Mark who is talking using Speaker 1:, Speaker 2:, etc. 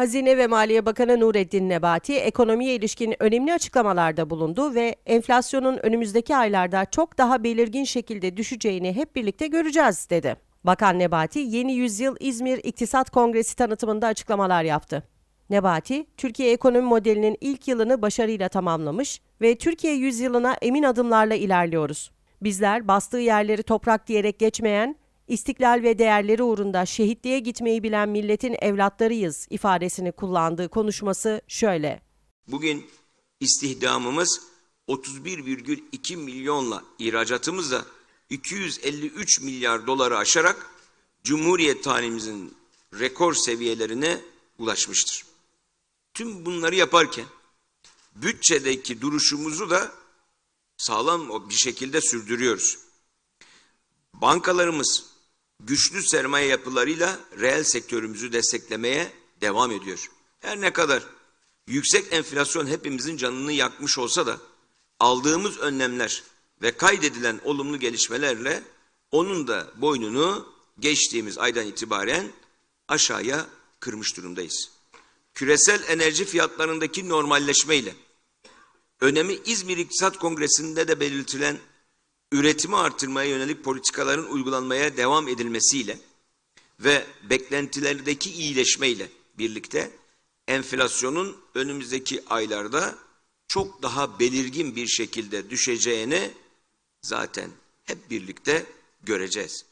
Speaker 1: Hazine ve Maliye Bakanı Nureddin Nebati ekonomiye ilişkin önemli açıklamalarda bulundu ve enflasyonun önümüzdeki aylarda çok daha belirgin şekilde düşeceğini hep birlikte göreceğiz dedi. Bakan Nebati yeni yüzyıl İzmir İktisat Kongresi tanıtımında açıklamalar yaptı. Nebati, Türkiye ekonomi modelinin ilk yılını başarıyla tamamlamış ve Türkiye yüzyılına emin adımlarla ilerliyoruz. Bizler bastığı yerleri toprak diyerek geçmeyen, istiklal ve değerleri uğrunda şehitliğe gitmeyi bilen milletin evlatlarıyız ifadesini kullandığı konuşması şöyle.
Speaker 2: Bugün istihdamımız 31,2 milyonla ihracatımız da 253 milyar doları aşarak Cumhuriyet tarihimizin rekor seviyelerine ulaşmıştır. Tüm bunları yaparken bütçedeki duruşumuzu da sağlam bir şekilde sürdürüyoruz. Bankalarımız güçlü sermaye yapılarıyla reel sektörümüzü desteklemeye devam ediyor. Her ne kadar yüksek enflasyon hepimizin canını yakmış olsa da aldığımız önlemler ve kaydedilen olumlu gelişmelerle onun da boynunu geçtiğimiz aydan itibaren aşağıya kırmış durumdayız. Küresel enerji fiyatlarındaki normalleşme ile önemi İzmir İktisat Kongresi'nde de belirtilen üretimi artırmaya yönelik politikaların uygulanmaya devam edilmesiyle ve beklentilerdeki iyileşmeyle birlikte enflasyonun önümüzdeki aylarda çok daha belirgin bir şekilde düşeceğini zaten hep birlikte göreceğiz.